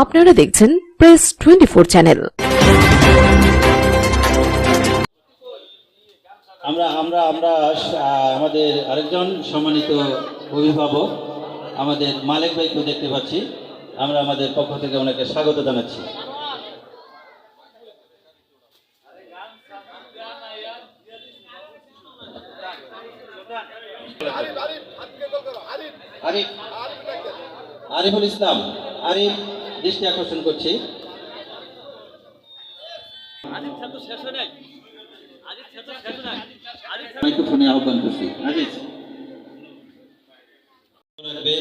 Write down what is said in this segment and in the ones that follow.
আপনারা দেখছেন press twenty four channel আমরা আমরা আমরা আমাদের আরেকজন সম্মানিত অভিভাবক, আমাদের মালিক ভাইকে দেখতে পাচ্ছি। আমরা আমাদের পক্ষ থেকে ওনাকে স্বাগত জানাচ্ছি। আরিফ, আরিফুল ইসলাম, আরিফ। দৃষ্টি আকর্ষণ করছি। মাইক্রোফোনে আহ্বান করছি। আজিজ রাখবে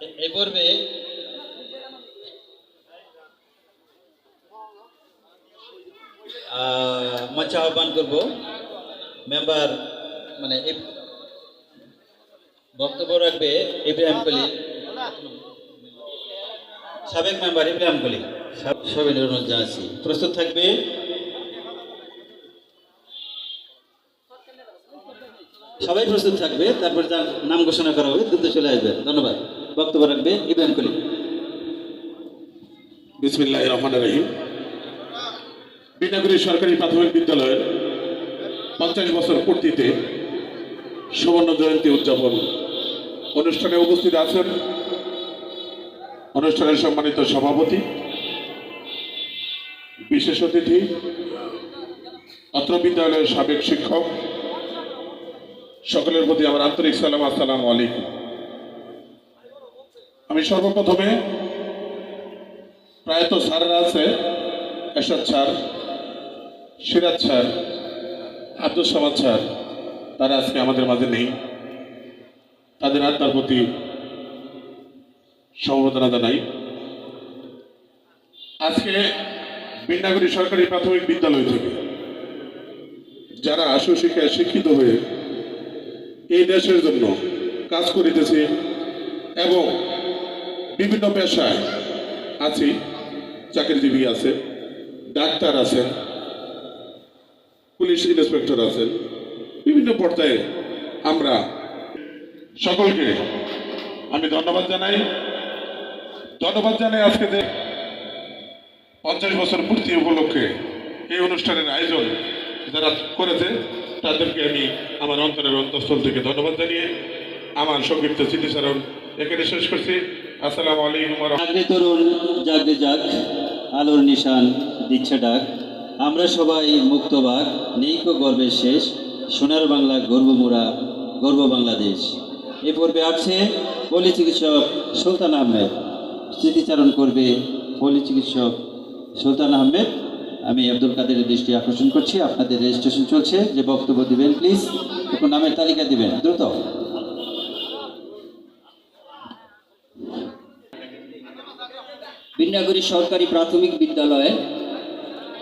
এ- এ পর্বে আহ, মঞ্চে আহ্বান করব মেম্বার মানে ইব- বক্তব্য রাখবে ইব্রাহিম কলিল সাবেক মেম্বার ইব্রাহিম কলিল সবাই অনুরোধ জানাচ্ছি। প্রস্তুত থাকবে। সবাই প্রস্তুত থাকবে, তারপর তার নাম ঘোষণা করা হবে, দ্রুত চলে আসবে। ধন্যবাদ। বক্তব্য রাখবে ইব্রাহিম কলিল বিসমিল্লাহ রহমান রহিম। বিনাগুড়ি সরকারি প্রাথমিক বিদ্যালয়ের পঞ্চাশ বছর পূর্তিতে সুবর্ণ জয়ন্তী উদযাপন অনুষ্ঠানে উপস্থিত আছেন অনুষ্ঠানের সম্মানিত সভাপতি, বিশেষ অতিথি, অত্র বিদ্যালয়ের সাবেক শিক্ষক, সকলের প্রতি আমার আন্তরিক সালাম, আসসালামু আলাইকুম। আমি সর্বপ্রথমে প্রায়ত স্যাররা আছে, Ershad sir, Siraj sir, Abdul Samad sir, তারা আজকে আমাদের মাঝে নেই। তাদের আত্মার প্রতি সমবেদনা জানাই। আজকে বিন্নাগুড়ি সরকারি প্রাথমিক বিদ্যালয় থেকে যারা সুশিক্ষায় শিক্ষিত হয়ে এই দেশের জন্য কাজ করিতেছে এবং বিভিন্ন পেশায় আছি, চাকরিজীবী আছে ডাক্তার আছেন, পুলিশ ইন্সপেক্টর আছেন, বিভিন্ন পর্যায়ে আমরা সকলকে আমি ধন্যবাদ জানাই। ধন্যবাদ জানাই আজকে যে পঞ্চাশ বছর পূর্তি উপলক্ষে এই অনুষ্ঠানের আয়োজন যারা করেছে, তাদেরকে আমি আমার অন্তরের অন্তঃস্থল থেকে ধন্যবাদ জানিয়ে আমার সংক্ষিপ্ত স্মৃতিচারণ এখানে শেষ করছি। আসসালামু আলাইকুম জাগরে তরুণ, জাগরে যাক আলোর নিশান, দিচ্ছে ডাক। আমরা সবাই মুক্তবাক নেই গর্বের শেষ। সোনার বাংলা গর্বমোড়া, গর্ব বাংলাদেশ। এ পর্বে আছে পল্লী চিকিৎসক সুলতান আহমেদ। স্মৃতিচারণ করবে পল্লী চিকিৎসক সুলতান আহমেদ। আমি আব্দুল কাদেরের দৃষ্টি আকর্ষণ করছি। আপনাদের রেজিস্ট্রেশন চলছে। যে বক্তব্য দিবেন প্লিজ একটু নামের তালিকা দিবেন। দ্রুত। বিন্যাগুড়ি সরকারি প্রাথমিক বিদ্যালয়ে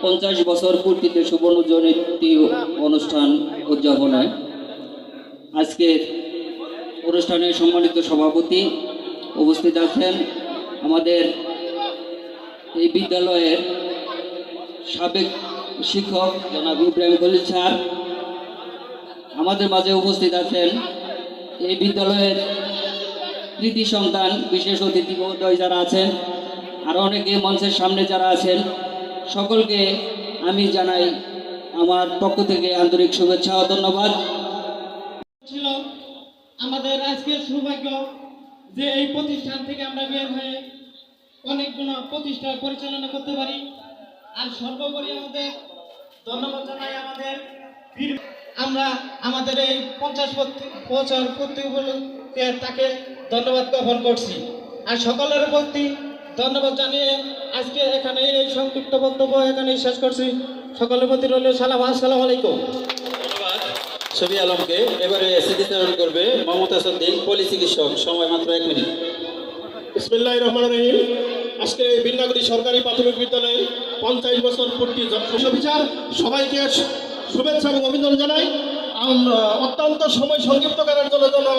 পঞ্চাশ বছর পূর্তিতে সুবর্ণ জয়ন্তী অনুষ্ঠান উদযাপনায় আজকের অনুষ্ঠানের সম্মানিত সভাপতি উপস্থিত আছেন আমাদের এই বিদ্যালয়ের সাবেক শিক্ষক জনাব ইব্রাহিম খলিল স্যার। আমাদের মাঝে উপস্থিত আছেন এই বিদ্যালয়ের কৃতি সন্তান, বিশেষ অতিথি যারা আছেন, আর অনেকে মঞ্চের সামনে যারা আছেন, সকলকে আমি জানাই আমার পক্ষ থেকে আন্তরিক শুভেচ্ছা ও ধন্যবাদ। আমাদের আজকের সৌভাগ্য যে এই প্রতিষ্ঠান থেকে আমরা বের হয়ে অনেকগুলো প্রতিষ্ঠান পরিচালনা করতে পারি। আর সর্বোপরি আমাদের ধন্যবাদ জানাই আমাদের আমরা আমাদের এই পঞ্চাশ বছর পূর্তি তাকে ধন্যবাদ জ্ঞাপন করছি। আর সকলের প্রতি ধন্যবাদ জানিয়ে আজকে এখানে এই সংক্ষিপ্ত বক্তব্য এখানে শেষ করছি। সকলের প্রতি রইল সালাম, আসসালামু আলাইকুম। ছবি আলমকে এবারে স্মৃতিচারণ করবে মমতা সদ্দিন পলি চিকিৎসক। সময় মাত্র এক মিনিট। বিসমিল্লাহ রহমান রহিম। আজকের এই বিন্নাগুড়ি সরকারি প্রাথমিক বিদ্যালয়ে পঞ্চাশ বছর পূর্তি বিচার সবাইকে শুভেচ্ছা এবং অভিনন্দন জানাই। অত্যন্ত সময় সংক্ষিপ্ত করার জন্য জন্য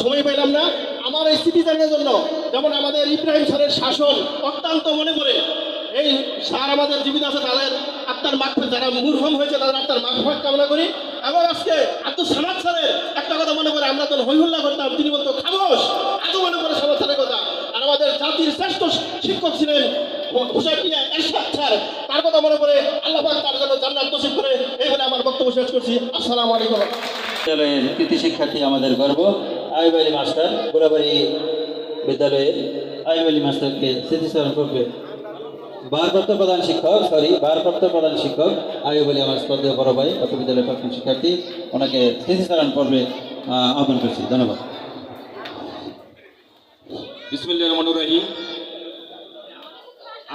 সময় পেলাম না। আমার এই স্মৃতিচারণের জন্য যেমন আমাদের ইব্রাহিম স্যারের শাসন অত্যন্ত মনে করে এই স্যার আমাদের জীবিত আছে, তাদের আত্মার মাঠ যারা মূর্খম হয়েছে, তাদের আত্মার মাঠ কামনা করি। আমার আজকে আব্দুল সামাদ স্যারের একটা কথা মনে করে আমরা তো হৈহুল্লা করতাম। তিনি বলতো, খামোশ এত মনে করে সামাদ স্যারের কথা। আর আমাদের জাতির শ্রেষ্ঠ শিক্ষক ছিলেন স্যার। তার কথা মনে করে আল্লাহ তার জন্য জান্নাত নসিব করে এই বলে আমার বক্তব্য শেষ করছি। আসসালামু আলাইকুম। বিদ্যালয়ের কৃতি শিক্ষার্থী আমাদের গর্ব আইব আলী মাস্টার, গোলাবাড়ি বিদ্যালয়ের আইব আলী মাস্টারকে স্মৃতিস্মরণ করবে। ভারপ্রাপ্ত প্রধান শিক্ষক সরি ভারপ্রাপ্ত প্রধান শিক্ষক আইব আলী, আমার শ্রদ্ধেয় বড় ভাই অত বিদ্যালয়ের প্রাক্তন শিক্ষার্থী, ওনাকে স্মৃতিস্মরণ পর্বে আহ্বান করছি। ধন্যবাদ।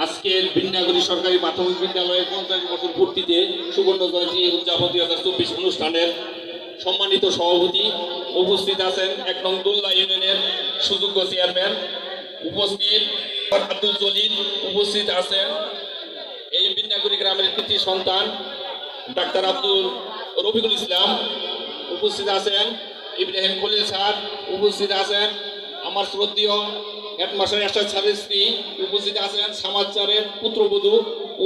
আজকের বিন্যাগুড়ি সরকারি প্রাথমিক বিদ্যালয়ের পঞ্চাশ বছর পূর্তিতে সুবর্ণ জয়ন্তী উদযাপন দুই হাজার চব্বিশ অনুষ্ঠানের সম্মানিত সভাপতি উপস্থিত আছেন এক নং দুল্লা ইউনিয়নের সুযোগ্য চেয়ারম্যান। উপস্থিত আব্দুল জলিল উপস্থিত আছেন। এই বিন্যাগুড়ি গ্রামের কৃতি সন্তান, ডাক্তার আব্দুল রফিকুল ইসলাম উপস্থিত আছেন। ইব্রাহিম খলিল স্যার উপস্থিত আছেন। আমার শ্রদ্ধীয় হেডমাস্টার এরশাদ স্যারের স্ত্রী উপস্থিত আছেন। সমাচারের পুত্রবধূ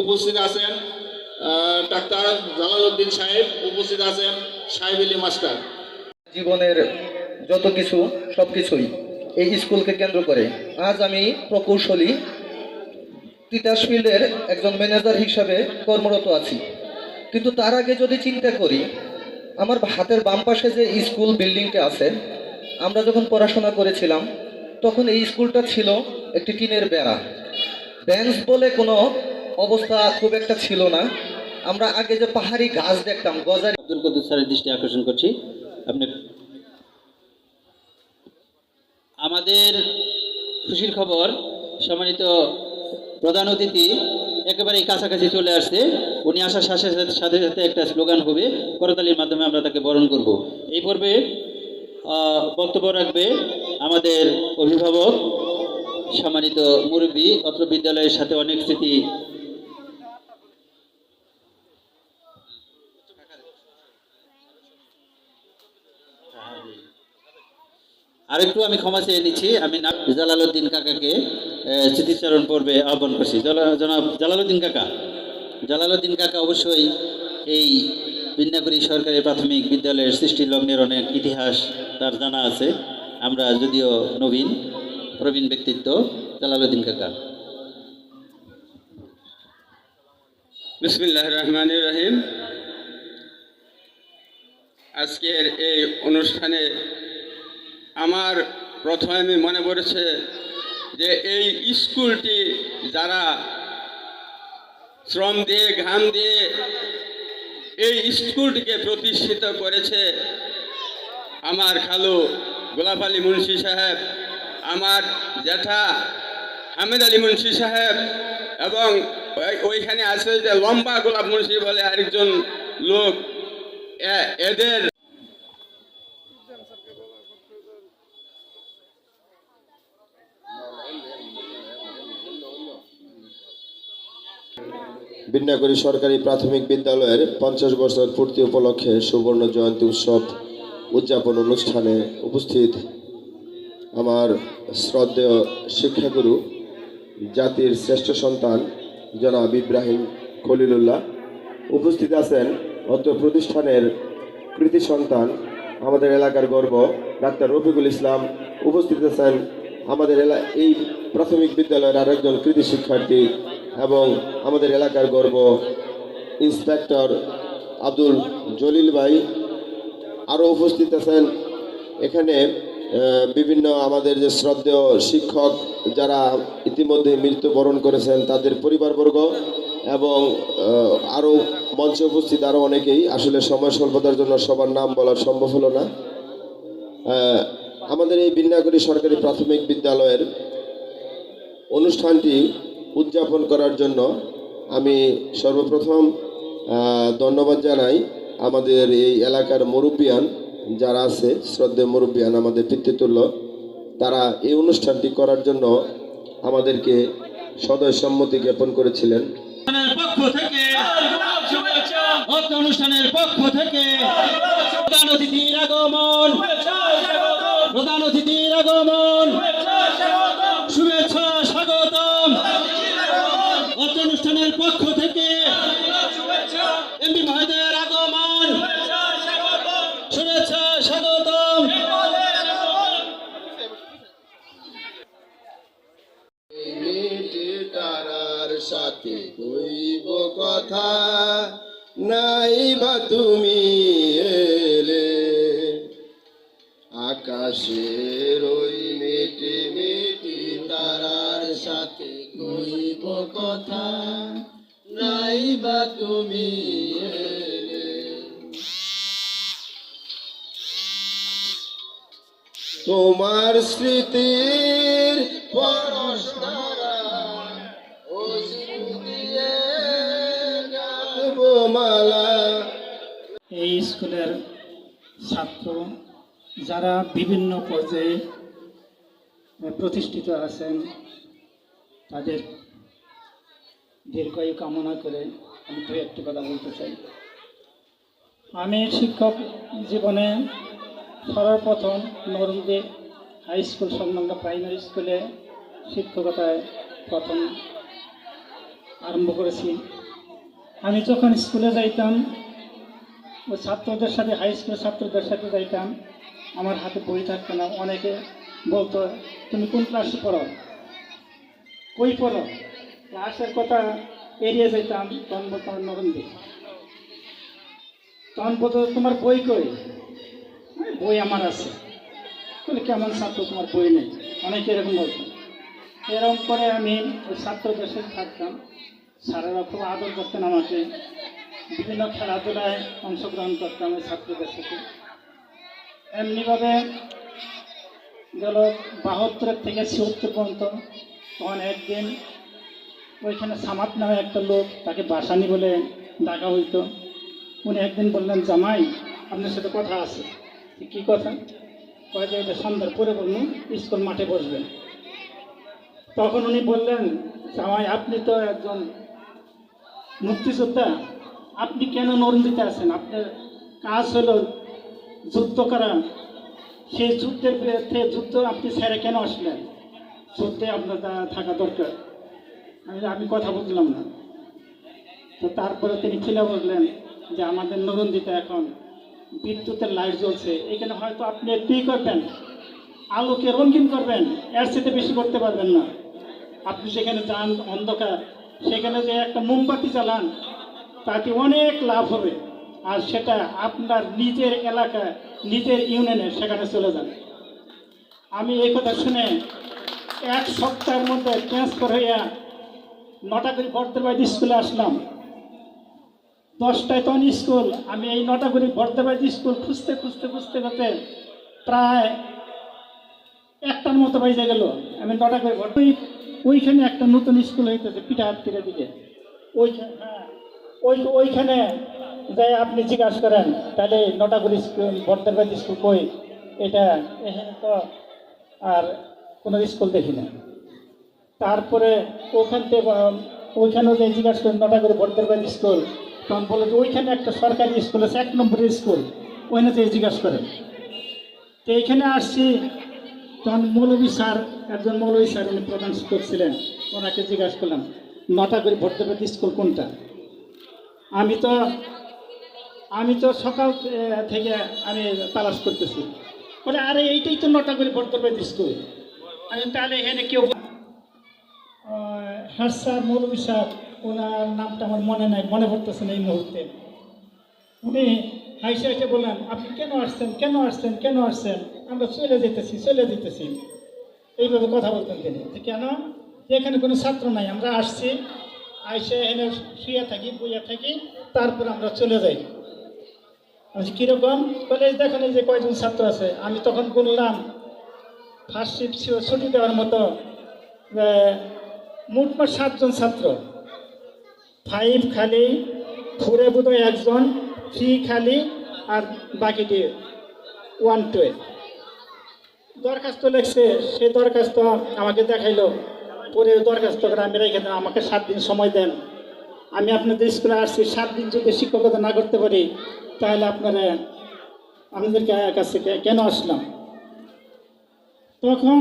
উপস্থিত আছেন। ডাক্তার জালালউদ্দিন সাহেব উপস্থিত আছেন। সাহেব আলী মাস্টার। জীবনের যত কিছু সব কিছুই এই স্কুলকে কেন্দ্র করে আজ আমি প্রকৌশলী তিতাস ফিল্ডের একজন ম্যানেজার হিসাবে কর্মরত আছি। কিন্তু তার আগে যদি চিন্তা করি, আমার হাতের বাম পাশে যে স্কুল বিল্ডিংটা আছে, আমরা যখন পড়াশোনা করেছিলাম, তখন এই স্কুলটা ছিল একটি টিনের বেড়া। বেঞ্চ বলে কোনো অবস্থা খুব একটা ছিল না। আমরা আগে যে পাহাড়ি গাছ দেখতাম, গজারি আব্দুল কদুর স্যারের দৃষ্টি আকর্ষণ করছি। আপনি আমাদের খুশির খবর, সম্মানিত প্রধান অতিথি, একেবারেই কাছাকাছি চলে আসছে। উনি আসার সাথে সাথে সাথে একটা স্লোগান হবে, করতালির মাধ্যমে আমরা তাকে বরণ করব। এই পর্বে বক্তব্য রাখবে আমাদের অভিভাবক, সম্মানিত মুরব্বী, অত্র বিদ্যালয়ের সাথে অনেক স্মৃতি আরেকটু আমি ক্ষমা চেয়ে নিচ্ছি। আমি না জালালউদ্দিন কাকাকে স্মৃতিচারণ পর্বে আহ্বান করছি। জনাব জালালউদ্দিন কাকা। জালালউদ্দিন কাকা অবশ্যই এই বিন্যাগুড়ি সরকারি প্রাথমিক বিদ্যালয়ের সৃষ্টি লগ্নের অনেক ইতিহাস তার জানা আছে। আমরা যদিও নবীন, প্রবীণ ব্যক্তিত্ব, জালালউদ্দিন কাকা। বিসমিল্লাহ রহমান রহিম। আজকের এই অনুষ্ঠানে আমার প্রথমে আমি মনে পড়েছে যে এই স্কুলটি যারা শ্রম দিয়ে, ঘাম দিয়ে এই স্কুলটিকে প্রতিষ্ঠিত করেছে, আমার খালু গোলাপ আলী মুন্সি সাহেব, আমার জ্যাঠা হামিদ আলী মুন্সি সাহেব এবং ওই- ওইখানে আছে যে লম্বা গোলাপ মুন্সি বলে আরেকজন লোক এদের বিন্যাকুড়ি সরকারি প্রাথমিক বিদ্যালয়ের পঞ্চাশ বছর পূর্তি উপলক্ষে সুবর্ণ জয়ন্তী উৎসব উদযাপন অনুষ্ঠানে উপস্থিত আমার শ্রদ্ধেয় শিক্ষাগুরু, জাতির শ্রেষ্ঠ সন্তান জনাব ইব্রাহিম খলিলুল্লাহ। উপস্থিত আছেন অত্র প্রতিষ্ঠানের কৃতি সন্তান, আমাদের এলাকার গর্ব, ডাক্তার রফিকুল ইসলাম। উপস্থিত আছেন আমাদের এই প্রাথমিক বিদ্যালয়ের আরেকজন কৃতি শিক্ষার্থী এবং আমাদের এলাকার গর্ব, ইন্সপেক্টর আব্দুল জলিল ভাই আরও উপস্থিত আছেন। এখানে বিভিন্ন আমাদের যে শ্রদ্ধেয় শিক্ষক যারা ইতিমধ্যে মৃত্যুবরণ করেছেন, তাদের পরিবারবর্গ এবং আরও মঞ্চে উপস্থিত আরও অনেকেই। আসলে সময় স্বল্পতার জন্য সবার নাম বলা সম্ভব হলো না। আমাদের এই বিন্যাগুড়ি সরকারি প্রাথমিক বিদ্যালয়ের অনুষ্ঠানটি উদযাপন করার জন্য আমি সর্বপ্রথম ধন্যবাদ জানাই আমাদের এই এলাকার মুরব্বিয়ান যারা আছে শ্রদ্ধে মুরব্বিয়ান আমাদের পিতৃতুল্য, তারা এই অনুষ্ঠানটি করার জন্য আমাদেরকে সদয় সম্মতি জ্ঞাপন করেছিলেন। পক্ষ থেকে প্রধান অতিথির আগমন, প্রধান অতিথির আগমন শুভেচ্ছা স্বাগতম অত্র অনুষ্ঠানের পক্ষ থেকে তুমি তোমার স্মৃতির এই স্কুলের ছাত্র যারা বিভিন্ন পর্যায়ে প্রতিষ্ঠিত আছেন, তাদের দীর্ঘায়ু কামনা করে আমি দু একটি কথা বলতে চাই। আমি শিক্ষক জীবনে সর্বপ্রথম নরুন্দে হাই স্কুল সংলগ্ন প্রাইমারি স্কুলে শিক্ষকতায় প্রথম আরম্ভ করেছি। আমি যখন স্কুলে যাইতাম, ওই ছাত্রদের সাথে হাই স্কুলের ছাত্রদের সাথে যাইতাম, আমার হাতে বই থাকতো না। অনেকে বলতো, তুমি কোন ক্লাসে পড়ো? কই পড়ো? ক্লাসের কথা এড়িয়ে যেতাম তখন বলতাম নরেন্দ্র তখন বলতো তোমার বই কই? বই আমার আছে। বলে কেমন ছাত্র তোমার বই নেই? অনেকে এরকম বলতো এরকম করে আমি ওই ছাত্রদের সাথে থাকতাম। স্যারেরা খুব আদর করতেন আমাকে। বিভিন্ন খেলাধুলায় অংশগ্রহণ করতাম ওই ছাত্রদের সাথে এমনিভাবে গেল বাহাত্তর থেকে ছিয়াত্তর পর্যন্ত। তখন একদিন ওইখানে সামাত নামে একটা লোক তাকে বাসানি বলে ডাকা হইতো। উনি একদিন বললেন, জামাই, আপনার সাথে কথা আছে। কি কথা? কয় যে এটা সন্ধ্যার পরে বলুন স্কুল মাঠে বসবেন তখন উনি বললেন, জামাই, আপনি তো একজন মুক্তিযোদ্ধা, আপনি কেন নরন্দিতে আছেন? আপনার কাজ হলো যুদ্ধ করা। সেই যুদ্ধের বিরুদ্ধে যুদ্ধ আপনি ছেড়ে কেন আসলেন? যুদ্ধে আপনার থাকা দরকার। আমি আমি কথা বুঝলাম না। তো তারপরে তিনি খুলে বললেন যে, আমাদের নরন্দিতে এখন বিদ্যুতের লাইট জ্বলছে। এখানে হয়তো আপনি একটুই করবেন। আলোকে রঙিন করবেন? এর সাথে বেশি করতে পারবেন না। আপনি সেখানে যান, অন্ধকার, সেখানে যে একটা মোমবাতি চালান তাতে অনেক লাভ হবে। আর সেটা আপনার নিজের এলাকা, নিজের ইউনিয়নে সেখানে চলে যান আমি এই কথা শুনে এক সপ্তাহের মধ্যে ট্রান্সফার হইয়া নটাগুড়ি বর্ধবাদ স্কুলে আসলাম। দশটায় তখন স্কুল, আমি এই নটাগুড়ি বর্ধবাদ স্কুল খুঁজতে খুঁজতে খুঁজতে খুঁজতে প্রায় একটার মতো বাজে গেল। আমি নটা করে ওই- ওইখানে একটা নতুন স্কুল হইতেছে পিঠাহাট তীরে দিকে। ওইখানে হ্যাঁ ওই ওইখানে যাই আপনি জিজ্ঞাসা করেন, তাহলে নটাগুড়ি স্কুল বর্ধমান স্কুল কই? এটা এখানে তো আর কোনো স্কুল দেখি না তারপরে ওখান থেকে আহ, ওইখানেও যে জিজ্ঞাসা করেন নটাগুড়ি বর্ধমান স্কুল তখন বলে যে ওইখানে একটা সরকারি স্কুল আছে এক নম্বরের স্কুল। ওইখানে যে জিজ্ঞাসা করেন তো এইখানে আসছি তখন মৌলভী স্যার একজন মৌলভী স্যার উনি প্রধান শিক্ষক ছিলেন ওনাকে জিজ্ঞাসা করলাম নটা করে ভর্তিপেট স্কুল কোনটা? আমি তো আমি তো সকাল থেকে আমি তালাশ করতেছি। বলে আরে এইটাই তো নটা করে ভর্তিপেট স্কুল। আমি তাহলে এখানে কেউ হ্যাঁ স্যার স্যার ওনার নামটা আমার মনে নাই, মনে পড়তেছে না এই মুহূর্তে। উনি হাইসে হাইসে বললেন, আপনি কেন আসছেন? কেন আসছেন? কেন আসছেন? আমরা চলে যেতেছি চলে যেতেছি। এইভাবে কথা বলতেন তিনি। কেন? এখানে কোনো ছাত্র নাই, আমরা আসছি, আইসে এনে শুয়ে থাকি, বইয়া থাকি, তারপর আমরা চলে যাই। আমি কীরকম? বলে দেখেন যে কয়জন ছাত্র আছে? আমি তখন বললাম, ফার্স্ট শিফট ছিল ছুটি দেওয়ার মতো মোটমাট সাতজন ছাত্র। ফাইভ খালি, ফোরে বোধহয় একজন, থ্রি খালি আর বাকিটি ওয়ান টু দরখাস্ত লেখছে, সেই দরখাস্ত আমাকে দেখাইলো। পরে দরখাস্ত করে আমি রেখে দেন আমাকে সাত দিন সময় দেন। আমি আপনাদের স্কুলে আসছি, সাত দিন যদি শিক্ষকতা না করতে পারি, তাহলে আপনারা আপনাদের কাছে কেন আসলাম? তখন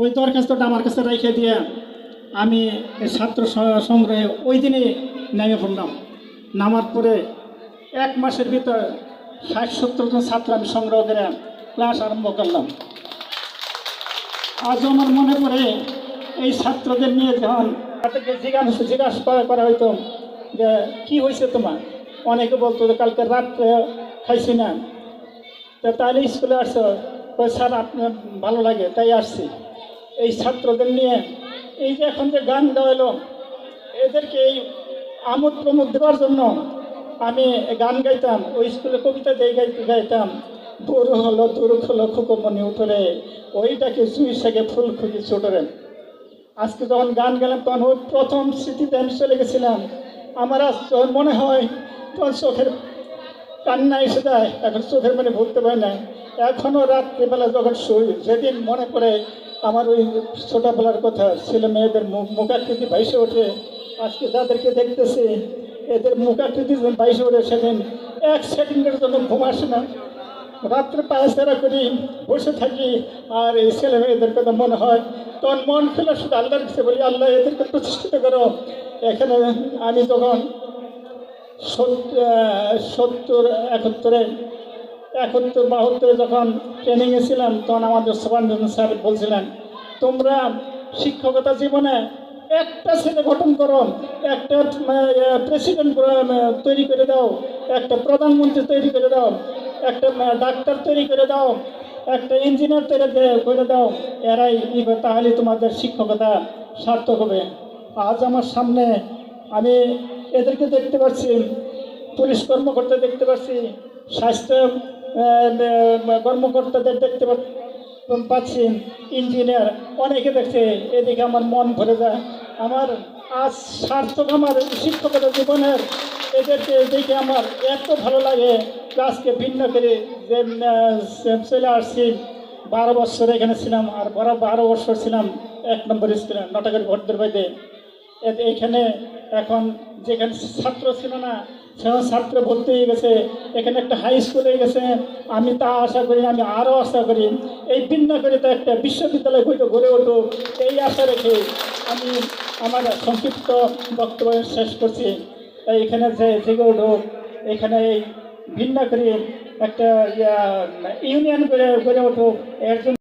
ওই দরখাস্তটা আমার কাছে রেখে দিয়ে আমি ছাত্র সংগ্রহে ওই দিনে নেমে পড়লাম। নামার পরে এক মাসের ভিতর ষাট সত্তর জন ছাত্র আমি সংগ্রহ করে ক্লাস আরম্ভ করলাম। আজ আমার মনে পড়ে এই ছাত্রদের নিয়ে যখন তাদেরকে জিজ্ঞাসা জিজ্ঞাসা করা হইতো যে, কি হয়েছে তোমার? অনেকে বলতো যে, কালকে রাত্রে খাইছি না। তাহলে স্কুলে আসছো স্যার, আপনার ভালো লাগে। তাই আসছি। এই ছাত্রদের নিয়ে, এই যে এখন যে গান গাওয়ালো, এদেরকে এই আমোদ প্রমোদ দেওয়ার জন্য আমি গান গাইতাম, ওই স্কুলে কবিতা দিয়ে গাইতে গাইতাম। দূর হলো দূর হলো খুকুমনি উঠরে, ওইটাকে সুই সাগে ফুল খুঁজি ছোটরেন আজকে যখন গান গেলাম তখন ওই প্রথম স্মৃতিতে আমি চলে গেছিলাম। আমার আজ যখন মনে হয়, তখন চোখের কান্না এসে যায়, এখন চোখের মানে ভুলতে পারি না এখনও রাত্রিবেলা যখন শুই, যেদিন মনে পড়ে আমার ওই ছোটোবেলার কথা, ছেলে মেয়েদের মুখ মুখাকৃতি ভাইসে ওঠে। আজকে যাদেরকে দেখতেছে, এদের মুখাকৃতি ভাইসে ওঠে, সেদিন এক সেকেন্ডের জন্য ঘুম আসে না। রাত্রে পায়চারা করি, বসে থাকি, আর এই ছেলে মেয়েদের কথা মনে হয়, তখন মন খেলে শুধু আল্লাহর কাছে বলি, আল্লাহ, এদেরকে প্রতিষ্ঠিত করো। এখানে আমি সত্তর সত্তর, একাত্তরে একাত্তর বাহাত্তরে যখন ট্রেনিংয়ে ছিলাম, তখন আমাদের সোবানজন স্যার বলছিলেন, তোমরা শিক্ষকতা জীবনে একটা ছেলে গঠন করো, একটা প্রেসিডেন্ট তৈরি করে দাও, একটা প্রধানমন্ত্রী তৈরি করে দাও, একটা ডাক্তার তৈরি করে দাও, একটা ইঞ্জিনিয়ার তৈরি করে দাও, এরাই তাহলে তোমাদের শিক্ষকতা সার্থক হবে। আজ আমার সামনে আমি এদেরকে দেখতে পাচ্ছি, পুলিশ কর্মকর্তা দেখতে পাচ্ছি, স্বাস্থ্য কর্মকর্তাদের দেখতে পাচ্ছি। ইঞ্জিনিয়ার অনেকে দেখছে, এদিকে আমার মন ভরে যায়। আমার আজ সার্থক আমার শিক্ষকতা জীবনের এদেরকে দেখে আমার এত ভালো লাগে ক্লাসকে ভিন্ন করে যে চলে আসছি। বারো বছর এখানে ছিলাম, আর বড় বারো বছর ছিলাম এক নম্বর স্কুলে নটাকারি ভোটদের বাইরে এ- এইখানে এখন যেখানে ছাত্র ছিল না সেখানে ছাত্র ভর্তি হয়ে গেছে, এখানে একটা হাই স্কুল হয়ে গেছে। আমি তা আশা করি, আমি আরও আশা করি, এই ভিন্ন করে তো একটা বিশ্ববিদ্যালয় হয়তো গড়ে উঠুক, এই আশা রেখে আমি আমার সংক্ষিপ্ত বক্তব্য শেষ করছি। এইখানে যে জেগে উঠুক, এখানে এই ভিন্ন করে একটা ইউনিয়ন করে গড়ে উঠুক, এর জন্য